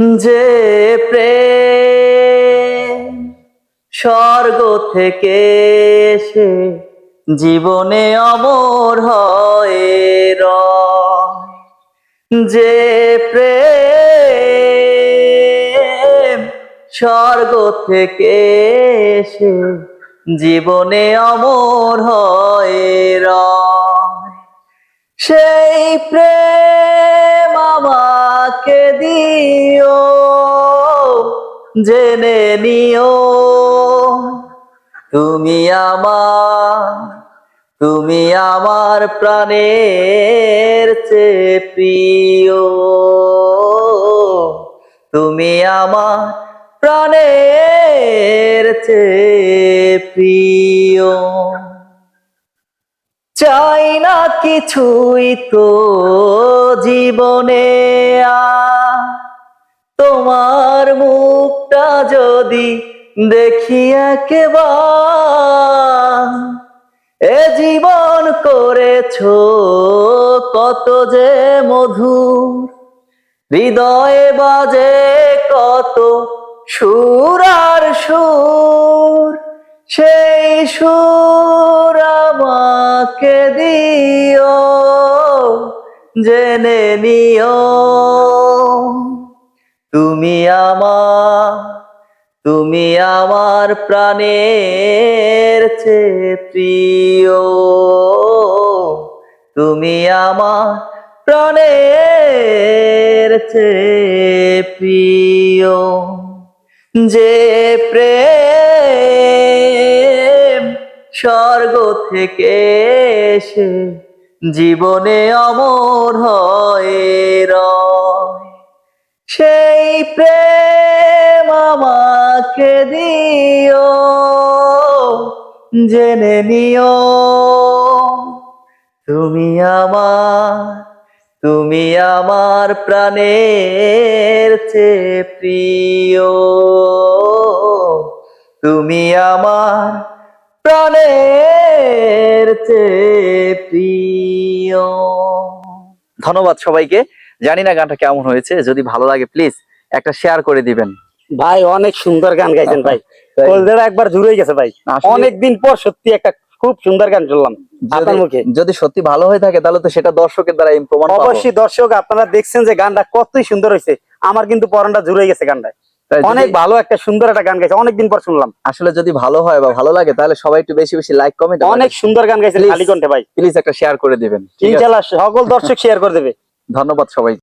যে প্রেম স্বর্গ থেকে এসে জীবনে অমর হয় রয়। যে প্রেম স্বর্গ থেকে এসে জীবনে অমর হয় সেই প্রেম আমাকে দিও, জেনে নিও। তুমি আমার তুমি আমার প্রাণের চেয়ে প্রিয়। তুমি আমার প্রাণের চেয়ে প্রিয়। চাই না কিছুই তো জীবনে তোমার মুখটা যদি দেখি একবার, এ জীবন করেছ কত যে মধুর। হৃদয়ে বাজে কত সুর আর সুর, সেই সুর আমাকে দিও, জেনে নিও। তুমি আমার তুমি আমার প্রাণের চেয়ে প্রিয়। তুমি আমার প্রাণের চেয়ে প্রিয়। যে প্রেম স্বর্গ থেকে এসে জীবনে অমর হয়ে সেই প্রেম আমাকে দিও, জেনে নিও। তুমি আমার তুমি আমার প্রাণের চেয়ে প্রিয়। তুমি আমার প্রাণের প্রিয়। ধন্যবাদ সবাইকে। জানি না গানটা কেমন হয়েছে যদি ভালো লাগে প্লিজ একটা শেয়ার করে দিবেন। ভাই অনেক সুন্দর গান গাইছেন ভাই? একবার জুড়ে গেছে ভাই। অনেকদিন পর সত্যি একটা খুব সুন্দর গান শুনলাম আপনার যদি- মুখে। যদি সত্যি ভালো হয়ে থাকে তাহলে তো সেটা দর্শকের দ্বারা প্রমাণ অবশ্যই দর্শক আপনারা দেখছেন যে গানটা কতই সুন্দর হয়েছে। আমার কিন্তু পরনটা জুড়ে গেছে গানটা তাই যদি- অনেক ভালো একটা সুন্দর একটা গান গাইছে অনেকদিন পর শুনলাম। আসলে যদি ভালো হয় বা ভালো লাগে তাহলে সবাই একটু বেশি বেশি লাইক কমেন্ট অনেক সুন্দর গান গাইছে. খালি কণ্ঠে ভাই। প্লিজ একটা শেয়ার করে দিবেন ইনশাআল্লাহ সকল দর্শক শেয়ার করে দেবে। ধন্যবাদ সবাই